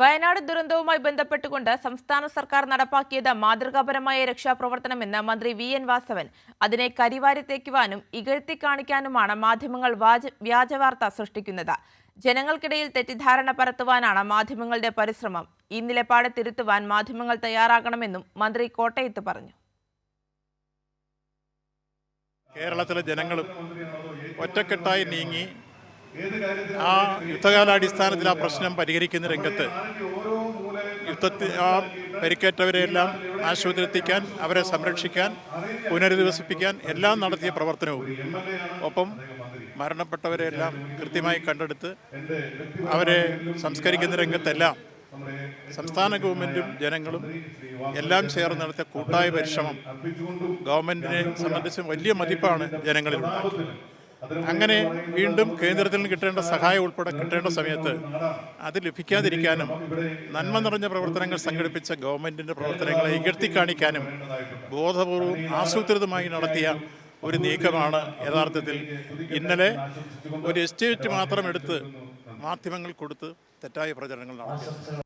വയനാട് ദുരന്തവുമായി ബന്ധപ്പെട്ടുകൊണ്ട് സംസ്ഥാന സർക്കാർ നടപ്പാക്കിയത് മാതൃകാപരമായ രക്ഷാപ്രവർത്തനമെന്ന് മന്ത്രി വി എൻ വാസവൻ. അതിനെ കരിവാരിത്തേക്കുവാനും ഇകഴ്ത്തി കാണിക്കാനുമാണ് മാധ്യമങ്ങൾ വ്യാജവാർത്ത സൃഷ്ടിക്കുന്നത്. ജനങ്ങൾക്കിടയിൽ തെറ്റിദ്ധാരണ പരത്തുവാനാണ് മാധ്യമങ്ങളുടെ പരിശ്രമം. ഈ നിലപാട് തിരുത്തുവാൻ മാധ്യമങ്ങൾ തയ്യാറാകണമെന്നും മന്ത്രി കോട്ടയത്ത് പറഞ്ഞു. കേരളത്തിലെ ജനങ്ങളും ഒറ്റക്കെട്ടായി നീങ്ങി ആ യുദ്ധകാലാടിസ്ഥാനത്തിൽ ആ പ്രശ്നം പരിഹരിക്കുന്ന രംഗത്ത് യുദ്ധത്തിൽ ആ പരിക്കേറ്റവരെയെല്ലാം ആശുപത്രി എത്തിക്കാൻ അവരെ സംരക്ഷിക്കാൻ പുനരധിവസിപ്പിക്കാൻ എല്ലാം നടത്തിയ പ്രവർത്തനവും ഒപ്പം മരണപ്പെട്ടവരെയെല്ലാം കൃത്യമായി കണ്ടെടുത്ത് അവരെ സംസ്കരിക്കുന്ന രംഗത്തെല്ലാം സംസ്ഥാന ഗവൺമെന്റും ജനങ്ങളും എല്ലാം ചേർന്ന് നടത്തിയ കൂട്ടായ പരിശ്രമം ഗവൺമെന്റിനെ സംബന്ധിച്ച് വലിയ മതിപ്പാണ് ജനങ്ങളിൽ അങ്ങനെ വീണ്ടും കേന്ദ്രത്തിൽ നിന്ന് കിട്ടേണ്ട സഹായം ഉൾപ്പെടെ കിട്ടേണ്ട സമയത്ത് അത് ലഭിക്കാതിരിക്കാനും നന്മ നിറഞ്ഞ പ്രവർത്തനങ്ങൾ സംഘടിപ്പിച്ച ഗവൺമെന്റിന്റെ പ്രവർത്തനങ്ങളെ ഇകഴ്ത്തി കാണിക്കാനും ബോധപൂർവം ആസൂത്രിതമായി നടത്തിയ ഒരു നീക്കമാണ് യഥാർത്ഥത്തിൽ ഇന്നലെ ഒരു എസ്റ്റേറ്റ് മാത്രം എടുത്ത് മാധ്യമങ്ങൾ കൊടുത്ത് തെറ്റായ പ്രചരണങ്ങൾ നടത്തിയത്